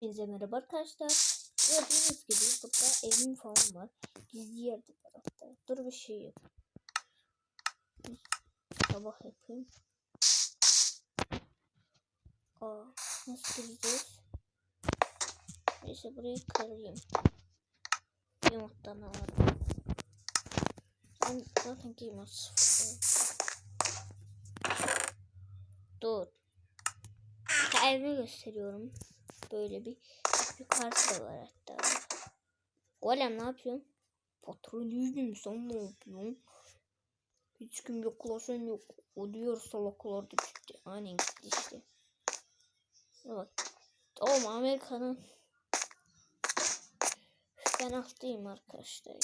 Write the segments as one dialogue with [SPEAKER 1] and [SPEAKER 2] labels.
[SPEAKER 1] Hepinize merhaba arkadaşlar. Gördüğünüz gibi burada evim falan var. Gizli yerde tarafta. Dur bir şey yap. Sabah yapayım. Aa, nasıl gireceğiz? Neyse burayı kırayım. Yumurtadan alırım. Ben zaten giyim. Dur. Evimi gösteriyorum. Böyle bir yukarısı da var hatta. Golem ne yapıyorsun? Patrolüydüm sen ne yapıyorsun? Hiç kim yok klasön yok. O diyor salaklar da gitti. Aynen gitti işte. Bak. Oğlum Amerika'nın ben alttayım arkadaşlar.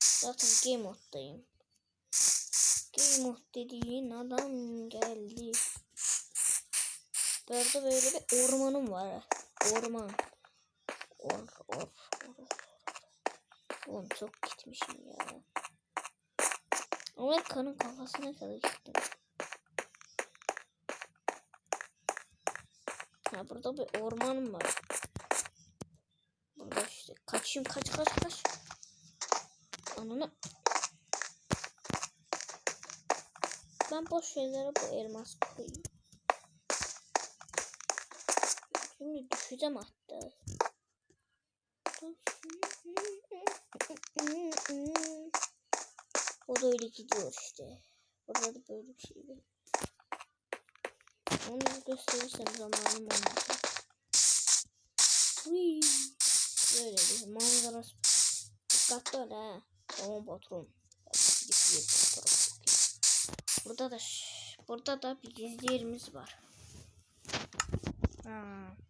[SPEAKER 1] Zaten game moddayım. Game mod dediğin adam geldi. Burada böyle bir ormanım var. Orman. Or, or, or. Oğlum çok gitmişim ya. Amerika'nın kafasına kadar gittim. Ha burada bir ormanım var. Burada işte kaçayım kaç kaç kaç. Ananı. Ben boş şeylere bu elmas koyayım. Şimdi düşeceğim hatta. O da öyle gidiyor işte. Burada da böyle bir şey var. Onu gösterirsem zamanım olmaz. Uy. Böyle bir manzarası. Dikkatli ol ha. Tamam patron. Burada da burada da bir gizli yerimiz var. Hmm.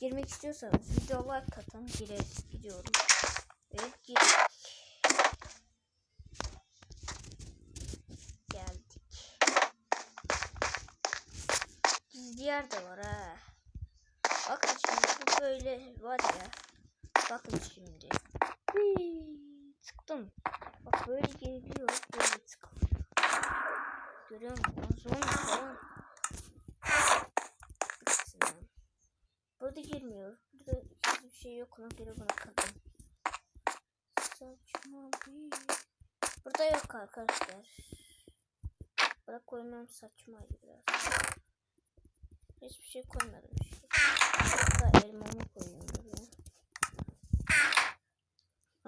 [SPEAKER 1] Girmek istiyorsanız videolar katın gireriz gidiyorum. Evet girdik. Geldik. Gizli yer de var ha. Bakın şimdi bu böyle var ya. Bakın şimdi. Hii. Bak böyle geliyor. Böyle çıkıyor. Görüyor musun? Sonra falan. Burada girmiyor. Burada hiçbir şey yok. Ona göre bırakalım. Saçma bir. Burada yok arkadaşlar. Bırak koymam saçmaydı biraz. Hiçbir şey koymadım. Burada elmamı koyuyorum buraya.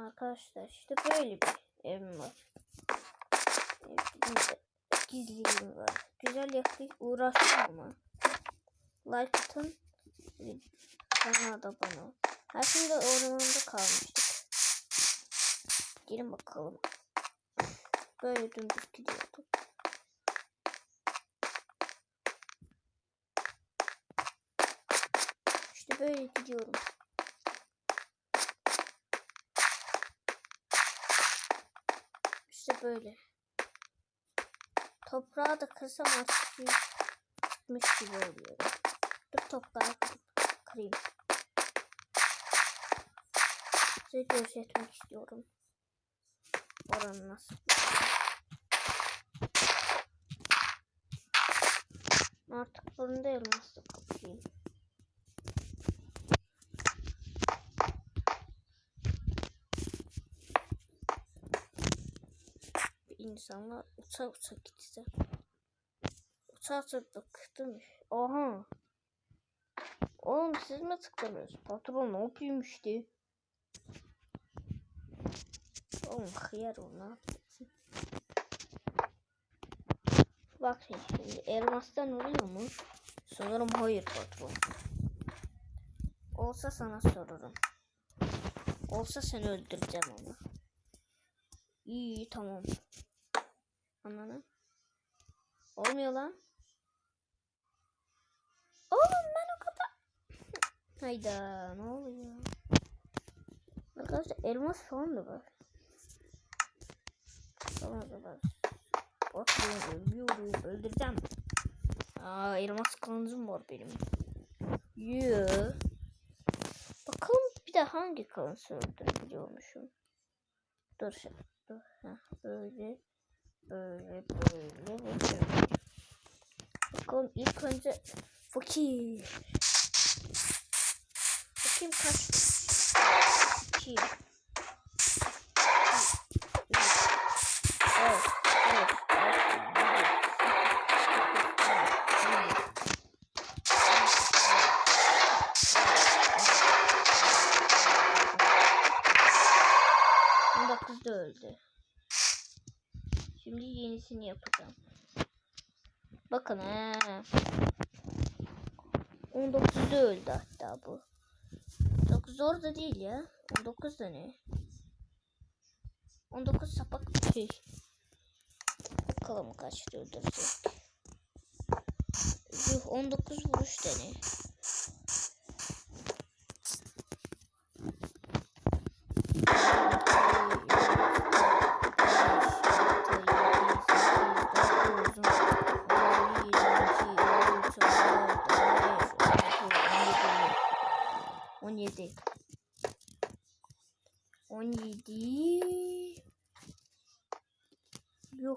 [SPEAKER 1] Arkadaşlar işte böyle bir evim var. Gizliliğim var. Güzel yaptık. Uğraştım ama. Like atın. Bana da bana. Her şimdi ormanda kalmıştık. Gelin bakalım. Böyle dümdüz gidiyorduk. İşte böyle gidiyorum. İşte böyle. Toprağı da kırsam artık çıkmış gibi oluyor. Dur toprağı kırayım. Size göstermek istiyorum. Oranı nasıl? Artık bunu da elmasla kapayım. İnsanlar uça uça gitse. Uça uça bıktım. Oha. Oğlum siz mi tıkladınız? Patron ne yapayım işte? Oğlum hıyar o ne yapacaksın? Bak şimdi elmastan oluyor mu? Sanırım hayır patron. Olsa sana sorurum. Olsa seni öldüreceğim onu. İyi, iyi tamam. Anladın? Olmuyor lan. Hayda ne oluyor? Arkadaşlar elmas falan da var. Tamam da var. Bakıyorum, ölüyorum, öldüreceğim. Aa elmas kılıncım var benim. Yeah. Bakalım bir de hangi kılıncı öldürebiliyormuşum. Dur şimdi. Dur. Heh. Böyle böyle böyle. Bakalım ilk önce fakir. Bakayım kaç. 2 Evet, evet, evet. On dokuzda öldü. Şimdi yenisini yapacağım. Bakın he. 19'da öldü hatta bu. 9 orada değil ya. 19 da ne? 19 sapak bir şey. Bakalım kaç. Yuh 19 vuruş dene. On yedi. On yedi. Yuh.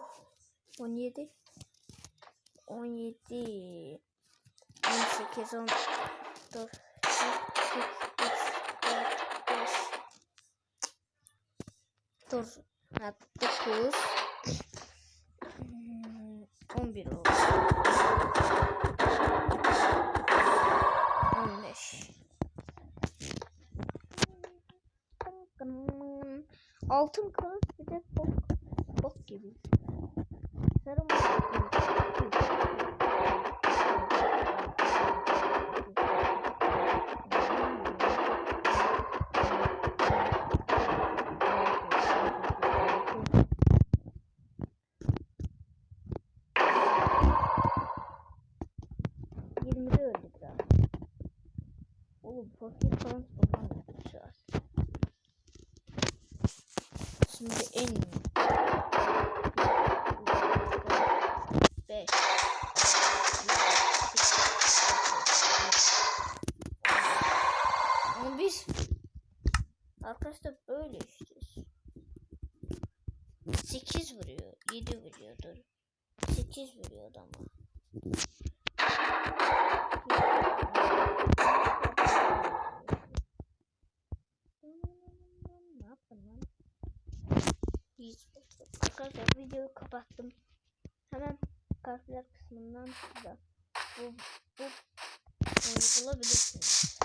[SPEAKER 1] On yedi. On yedi. On sekiz. On dört. Dur. Ha, dokuz. Hmm, On bir oldu. Altın kılıç bir de bok, bok gibi. Sarı. Oğlum fakir falan Şimdi en beş on bir arkadaşlar böyle işte sekiz vuruyor yedi vuruyordur. Sekiz vuruyordu ama arkadaşlar videoyu kapattım. Hemen kalpler kısmından da bu bu oyunu bulabilirsiniz.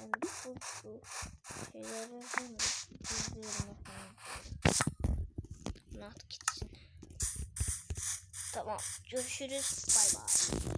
[SPEAKER 1] Yani bu bu şeyleri izleyelim efendim. Not gitsin. Tamam görüşürüz. Bay bay.